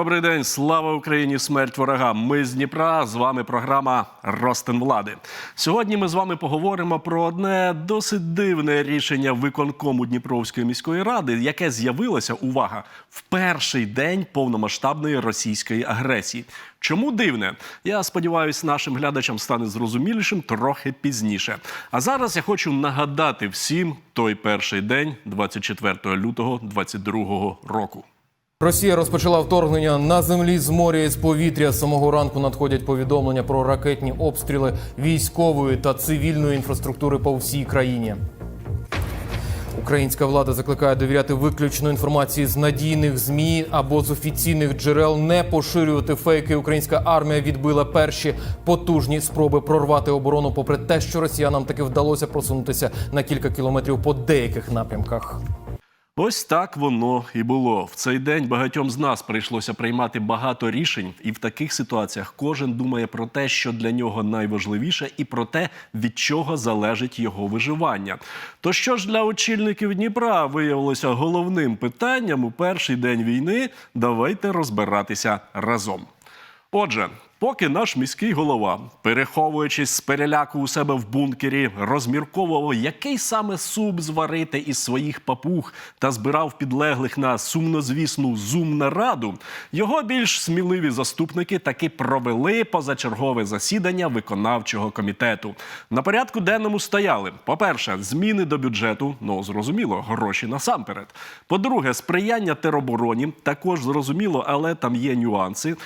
Добрий день, слава Україні! Смерть ворогам! Ми з Дніпра. З вами програма Ростин влади. Сьогодні ми з вами поговоримо про одне досить дивне рішення виконкому Дніпровської міської ради, яке з'явилося увага в перший день повномасштабної російської агресії. Чому дивне? Я сподіваюся, нашим глядачам стане зрозумілішим трохи пізніше. А зараз я хочу нагадати всім той перший день, 24 лютого 2022 року. Росія розпочала вторгнення на землі з моря і з повітря. З самого ранку надходять повідомлення про ракетні обстріли військової та цивільної інфраструктури по всій країні. Українська влада закликає довіряти виключно інформації з надійних змі або з офіційних джерел, не поширювати фейки. Українська армія відбила перші потужні спроби прорвати оборону, попри те, що росіянам таки вдалося просунутися на кілька кілометрів по деяких напрямках. Ось так воно і було. В цей день багатьом з нас прийшлося приймати багато рішень, і в таких ситуаціях кожен думає про те, що для нього найважливіше, і про те, від чого залежить його виживання. То що ж для очільників Дніпра виявилося головним питанням у перший день війни? Давайте розбиратися разом. Отже, поки наш міський голова, переховуючись з переляку у себе в бункері, розмірковував, який саме суп зварити із своїх папуг та збирав підлеглих на сумнозвісну зум-нараду, його більш сміливі заступники таки провели позачергове засідання виконавчого комітету. На порядку денному стояли: по-перше, зміни до бюджету, ну зрозуміло, гроші насамперед. По-друге, сприяння теробороні, також зрозуміло, але там є нюанси.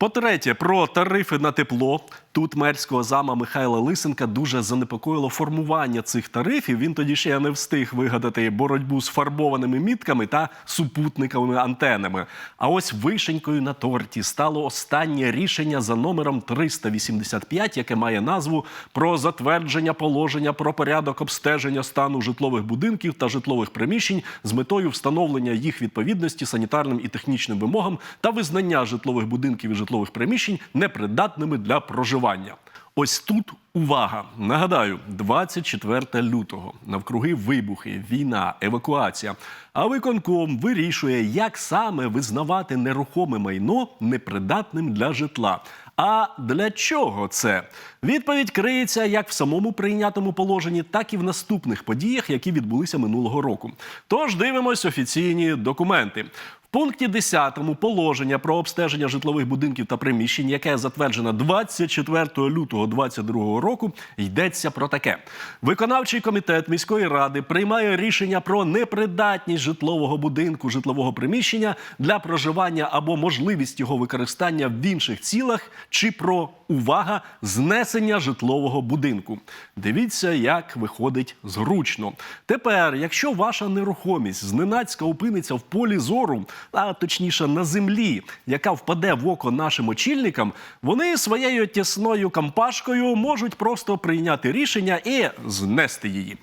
По-третє, про тарифи на тепло. Тут мерського зама Михайла Лисенка дуже занепокоїло формування цих тарифів. Він тоді ще не встиг вигадати боротьбу з фарбованими мітками та супутниковими антенами. А ось вишенькою на торті стало останнє рішення за номером 385, яке має назву про затвердження положення про порядок обстеження стану житлових будинків та житлових приміщень з метою встановлення їх відповідності санітарним і технічним вимогам та визнання житлових будинків і житлових приміщень непридатними для проживання. Ось тут увага. Нагадаю, 24 лютого навкруги вибухи, війна, евакуація. А виконком вирішує, як саме визнавати нерухоме майно непридатним для житла. А для чого це? Відповідь криється як в самому прийнятому положенні, так і в наступних подіях, які відбулися минулого року. Тож дивимось офіційні документи. В пункті 10 положення про обстеження житлових будинків та приміщень, яке затверджено 24 лютого 2022 року, йдеться про таке: виконавчий комітет міської ради приймає рішення про непридатність житлового будинку, житлового приміщення для проживання або можливість його використання в інших цілах, чи про увага знесення житлового будинку. Дивіться, як виходить зручно. Тепер, якщо ваша нерухомість зненацька опиниться в полі зору, а точніше на землі, яка впаде в око нашим очільникам, вони своєю тісною кампашкою можуть просто прийняти рішення і знести її.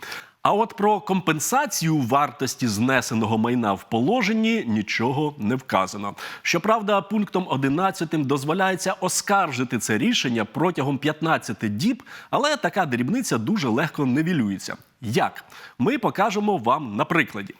А от про компенсацію вартості знесеного майна в положенні нічого не вказано. Щоправда, пунктом 11 дозволяється оскаржити це рішення протягом 15 діб, але така дрібниця дуже легко невілюється. Як? Ми покажемо вам на прикладі.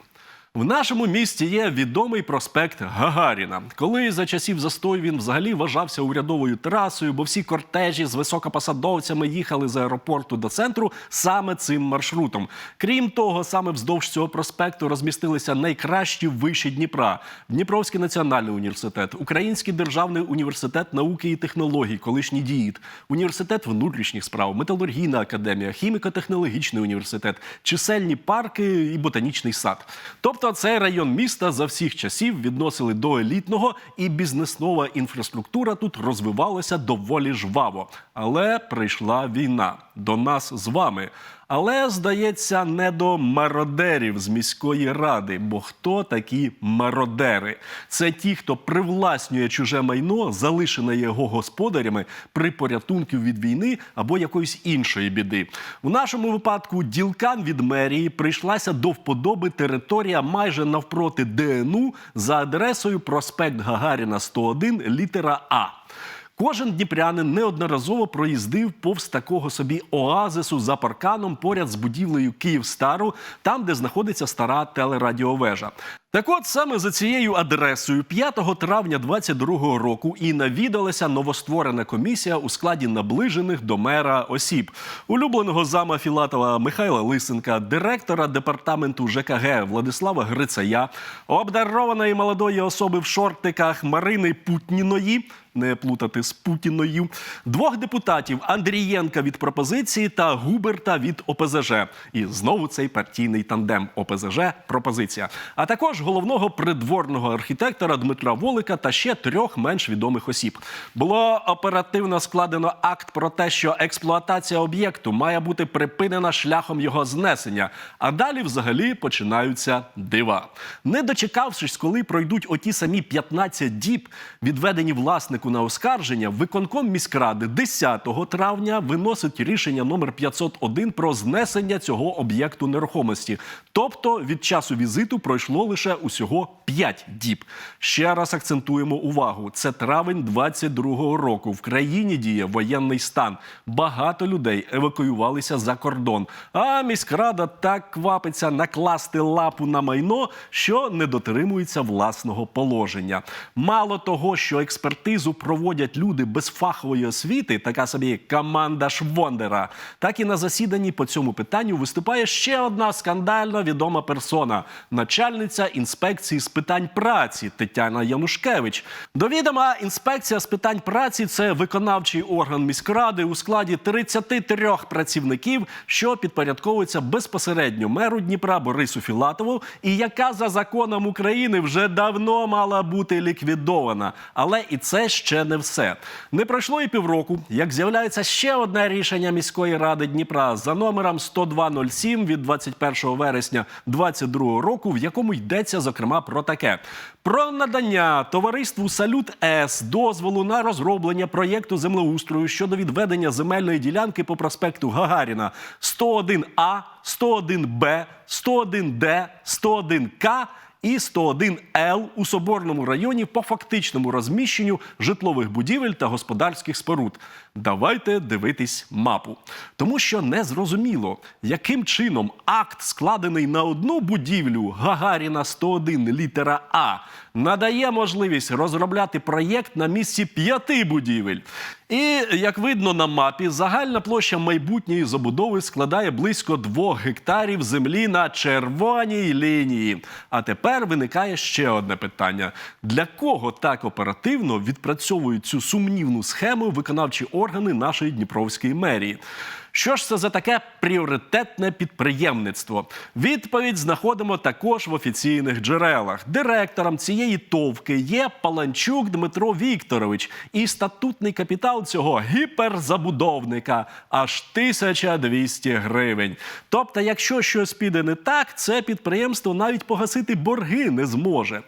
В нашому місті є відомий проспект Гагаріна. Коли за часів застою він взагалі вважався урядовою трасою, бо всі кортежі з високопосадовцями їхали з аеропорту до центру саме цим маршрутом. Крім того, саме вздовж цього проспекту розмістилися найкращі виші Дніпра: Дніпровський національний університет, Український державний університет науки і технологій, колишній діїт, університет внутрішніх справ, металургійна академія, хіміко-технологічний університет, чисельні парки і ботанічний сад. Тобто цей район міста за всіх часів відносили до елітного і бізнеснова інфраструктура тут розвивалася доволі жваво. Але прийшла війна до нас з вами. Але здається, не до мародерів з міської ради. Бо хто такі мародери? Це ті, хто привласнює чуже майно, залишене його господарями при порятунку від війни або якоїсь іншої біди. В нашому випадку ділкам від мерії прийшлася до вподоби територія майже навпроти ДНУ за адресою проспект Гагаріна 101, літера А. Кожен дніпрянин неодноразово проїздив повз такого собі оазису за парканом поряд з будівлею Київстару, там, де знаходиться стара телерадіовежа. Так от саме за цією адресою 5 травня 22 року і навідалася новостворена комісія у складі наближених до мера осіб, улюбленого зама Філатова Михайла Лисенка, директора департаменту ЖКГ Владислава Грицая, обдарованої молодої особи в шортиках Марини Путніної. Не плутати з Путіною, двох депутатів Андрієнка від пропозиції та Губерта від ОПЗЖ. І знову цей партійний тандем ОПЗЖ пропозиція. А також головного придворного архітектора Дмитра Волика та ще трьох менш відомих осіб. Було оперативно складено акт про те, що експлуатація об'єкту має бути припинена шляхом його знесення. А далі взагалі починаються дива. Не дочекавшись, коли пройдуть оті самі 15 діб, відведені власнику на оскарження, виконком міськради 10 травня виносить рішення номер 501 про знесення цього об'єкту нерухомості. Тобто від часу візиту пройшло лише усього 5 діб. Ще раз акцентуємо увагу: це травень 22-го року. В країні діє воєнний стан. Багато людей евакуювалися за кордон. А міськрада так квапиться накласти лапу на майно, що не дотримується власного положення. Мало того, що експертизу проводять люди без фахової освіти, така собі команда Швондера, так і на засіданні по цьому питанню виступає ще одна скандально відома персона начальниця інспекції з питань праці Тетяна Янушкевич. До відома інспекція з питань праці це виконавчий орган міськради у складі 33 працівників, що підпорядковується безпосередньо меру Дніпра Борису Філатову, і яка за законом України вже давно мала бути ліквідована. Але і це ще не все. Не пройшло і півроку, як з'являється ще одне рішення міської ради Дніпра за номером 10207 від 21 вересня 2022 року, в якому йдеться зокрема про таке: про надання товариству Салют С дозволу на розроблення проєкту землеустрою щодо відведення земельної ділянки по проспекту Гагаріна. 101А, 101Б, 101Д, 101К і 101Л у Соборному районі по фактичному розміщенню житлових будівель та господарських споруд. Давайте дивитись мапу. Тому що не зрозуміло, яким чином акт, складений на одну будівлю Гагаріна 101 літера А, надає можливість розробляти проєкт на місці п'яти будівель. І як видно на мапі, загальна площа майбутньої забудови складає близько двох гектарів землі на червоній лінії. А тепер виникає ще одне питання: для кого так оперативно відпрацьовують цю сумнівну схему виконавчі органи нашої Дніпровської мерії? Що ж це за таке пріоритетне підприємництво? Відповідь знаходимо також в офіційних джерелах. Директором цієї товки є Паланчук Дмитро Вікторович, і статутний капітал цього гіперзабудовника аж 1200 гривень. Тобто, якщо щось піде не так, це підприємство навіть погасити борги не зможе.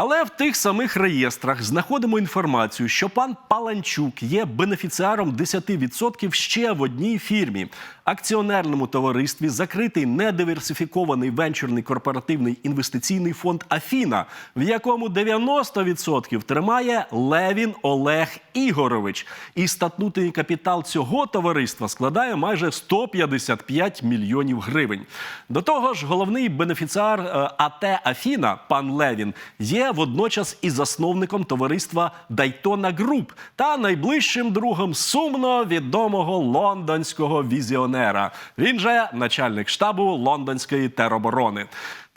Але в тих самих реєстрах знаходимо інформацію, що пан Паланчук є бенефіціаром 10% ще в одній фірмі акціонерному товаристві закритий недиверсифікований венчурний корпоративний інвестиційний фонд Афіна, в якому 90% тримає Левін Олег Ігорович. І статутний капітал цього товариства складає майже 155 мільйонів гривень. До того ж, головний бенефіціар е, АТ Афіна, пан Левін, є водночас і засновником товариства Дайтона Груп та найближчим другом сумно відомого лондонського візіонера. Він же начальник штабу лондонської тероборони.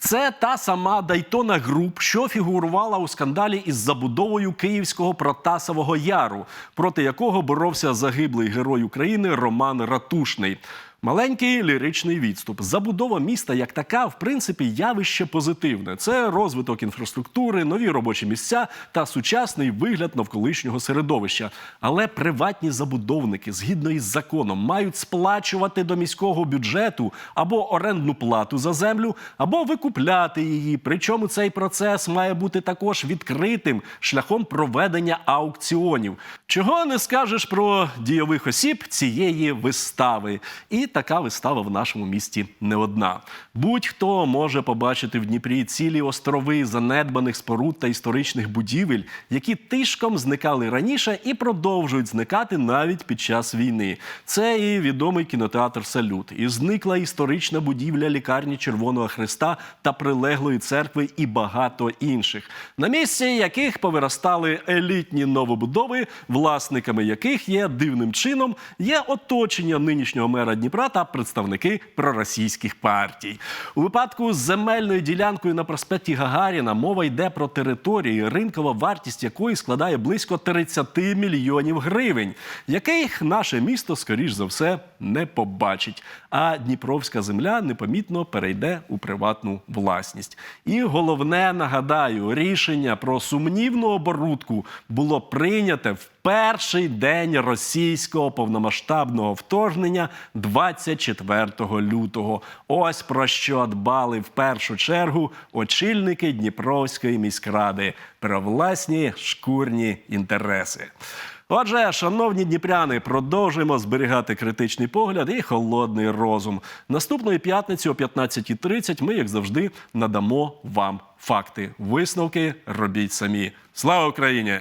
Це та сама Дайтона Груп, що фігурувала у скандалі із забудовою Київського Протасового Яру, проти якого боровся загиблий герой України Роман Ратушний. Маленький ліричний відступ. Забудова міста як така, в принципі, явище позитивне. Це розвиток інфраструктури, нові робочі місця та сучасний вигляд навколишнього середовища. Але приватні забудовники, згідно із законом, мають сплачувати до міського бюджету або орендну плату за землю, або викупляти її. Причому цей процес має бути також відкритим шляхом проведення аукціонів. Чого не скажеш про дійових осіб цієї вистави. І така вистава в нашому місті не одна. Будь-хто може побачити в Дніпрі цілі острови занедбаних споруд та історичних будівель, які тишком зникали раніше і продовжують зникати навіть під час війни. Це і відомий кінотеатр Салют, і зникла історична будівля лікарні Червоного Христа та прилеглої церкви і багато інших, на місці яких повиростали елітні новобудови, власниками яких є дивним чином є оточення нинішнього мера Дніпра та представники проросійських партій. У випадку з земельною ділянкою на проспекті Гагаріна мова йде про території, ринкова вартість якої складає близько 30 мільйонів гривень, яких наше місто, скоріш за все, не побачить. А Дніпровська земля непомітно перейде у приватну власність. І головне, нагадаю, рішення про сумнівну оборудку було прийняте в перший день російського повномасштабного вторгнення 24 лютого. Ось про що дбали в першу чергу очільники Дніпровської міськради про власні шкурні інтереси. Отже, шановні дніпряни, продовжуємо зберігати критичний погляд і холодний розум. Наступної п'ятниці о 15.30 ми, як завжди, надамо вам факти. Висновки робіть самі. Слава Україні!